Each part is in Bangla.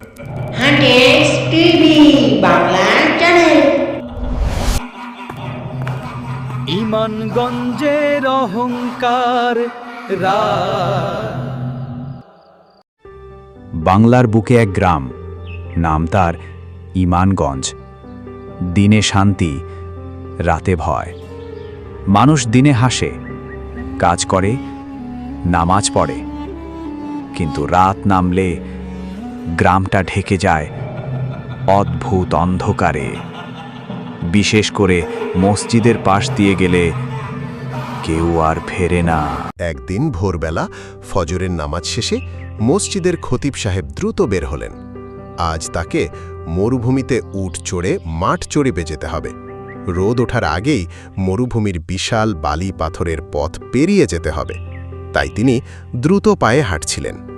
হান্টেস টিভি বাংলা চ্যানেল ইমানগঞ্জের অহংকার বাংলার বুকে এক গ্রাম নাম তার ইমানগঞ্জ। দিনে শান্তি রাতে ভয়। মানুষ দিনে হাসে কাজ করে নামাজ পড়ে। কিন্তু রাত নামলে গ্রামটা ঢেকে যায়। অদ্ভুত অন্ধকারে। বিশেষ করে মসজিদের পাশ দিয়ে গেলে কেউ আর ফেরে না। একদিন ভোরবেলা ফজরের নামাজ শেষে মসজিদের খতিব সাহেব দ্রুত বের হলেন। আজ তাকে মরুভূমিতে উট চড়ে মাঠ চড়ে বেজেতে হবে। রোদ ওঠার আগেই মরুভূমির বিশাল বালি পাথরের পথ পেরিয়ে যেতে হবে। তাই তিনি দ্রুত পায়ে হাঁটছিলেন।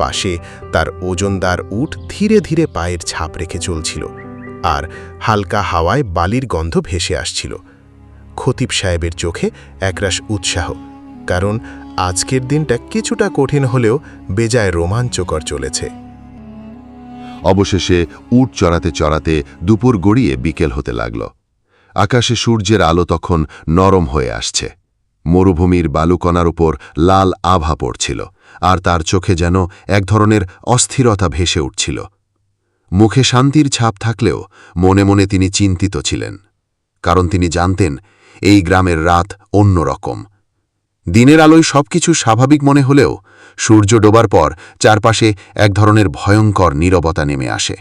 পাশে তার ওজনদার উট ধীরে ধীরে পায়ের ছাপ রেখে চলছিল আর হালকা হাওয়ায় বালির গন্ধ ভেসে আসছিল। খতিব সাহেবের চোখে একরাশ উৎসাহ, কারণ আজকের দিনটা কিছুটা কঠিন হলেও বেজায় রোমাঞ্চকর চলেছে। অবশেষে উট চড়াতে চড়াতে দুপুর গড়িয়ে বিকেল হতে লাগল। আকাশে সূর্যের আলো তখন নরম হয়ে আসছে। মরুভূমির বালুকণার উপর লাল আভা পড়ছিল, আর তার চোখে যেন এক ধরনের অস্থিরতা ভেসে উঠছিল। মুখে শান্তির ছাপ থাকলেও মনে মনে তিনি চিন্তিত ছিলেন, কারণ তিনি জানতেন এই গ্রামের রাত অন্যরকম দিনের আলোয় সবকিছু স্বাভাবিক মনে হলেও সূর্য ডোবার পর চারপাশে এক ধরনের ভয়ঙ্কর নীরবতা নেমে আসে।